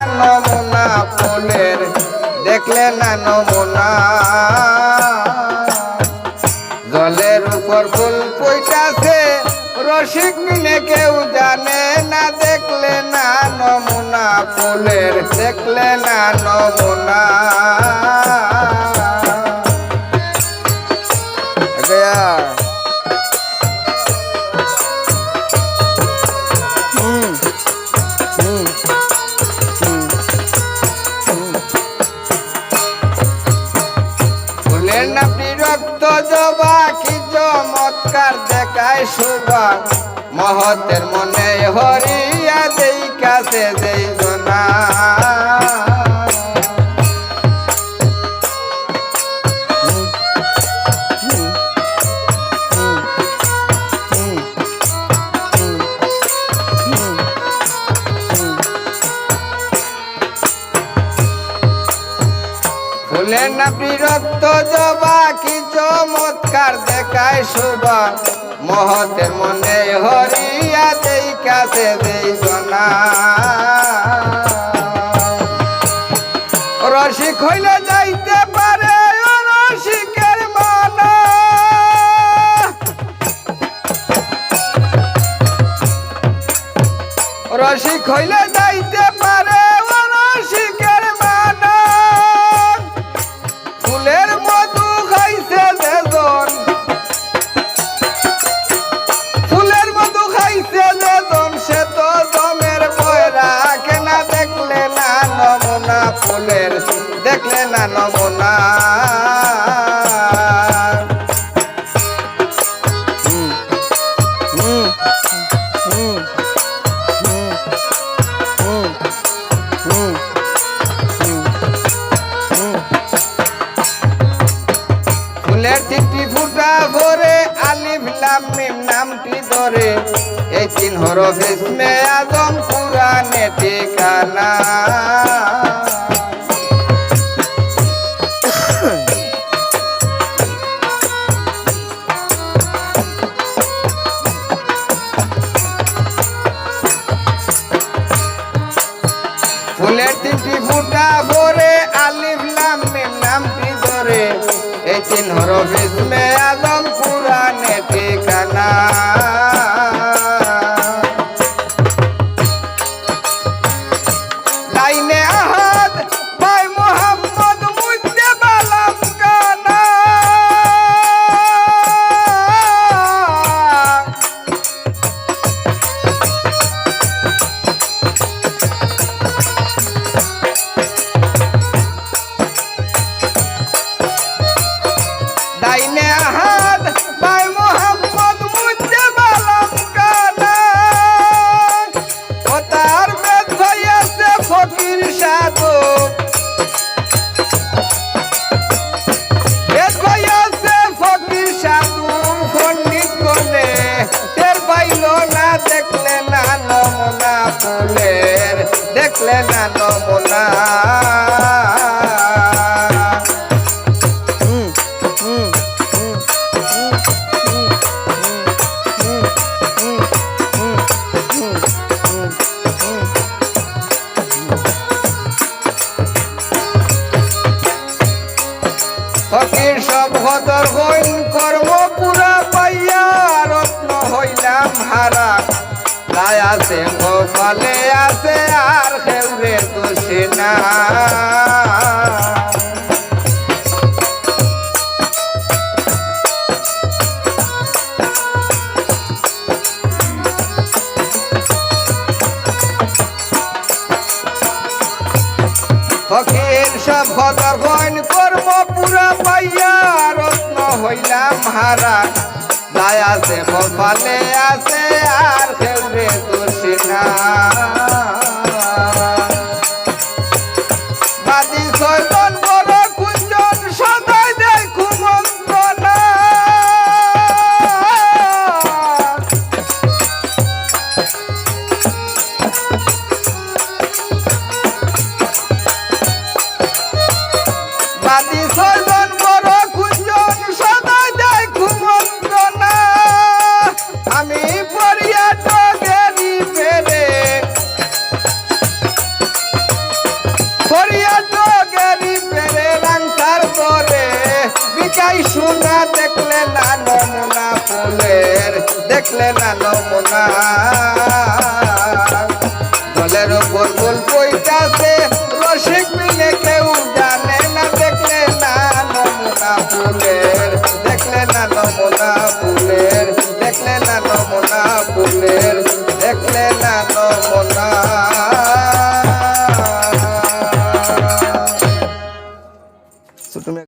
নমুনা ফুলের দেখলে না নমুনা। জলের উপর ফুল কইটাছে রসিক মিলে কেউ জানে না, দেখলে না নমুনা ফুলের, দেখলে না নমুনা। গয়া ফুলের নাপি রক্ত জবা কি চমৎকার দেখায় শোভা। মহতের মনে হরিয়া দেই কাছে দেই। ফুলের নাপি রক্ত জবা, কি চমৎকার দেখায় শোভা। মহতের মনে হরিয়া দেই কাছে দেই জনা। রসিক হইলে যাইতে পারে রসিকের মানা। রসিক হইলে ফুলের টিপি ফুটা ভরে আলিফ লাম মিম নামটি এই তিন হরফ ইসমে আজম পুরানে ঠিকানা ফুলের তিনটি ফুটা ভরে আলিফ লাম মিম নামটি ধরে এই তিন হরফ ইসমে হুম, হুম, হুম। ফকির সব কর্ম পুরা পাইয়া রত্ন হইলাম গায় আছে গোপালে আছে, আর খেউরে দোষে না। ফকির সব হতর কর্ম পুরা পাইয়া, রত্ন হইলাম হারা তাই আছে? কপালে আছে আর খেলবে তোর সেনা বাদি জলের ওপর গল্প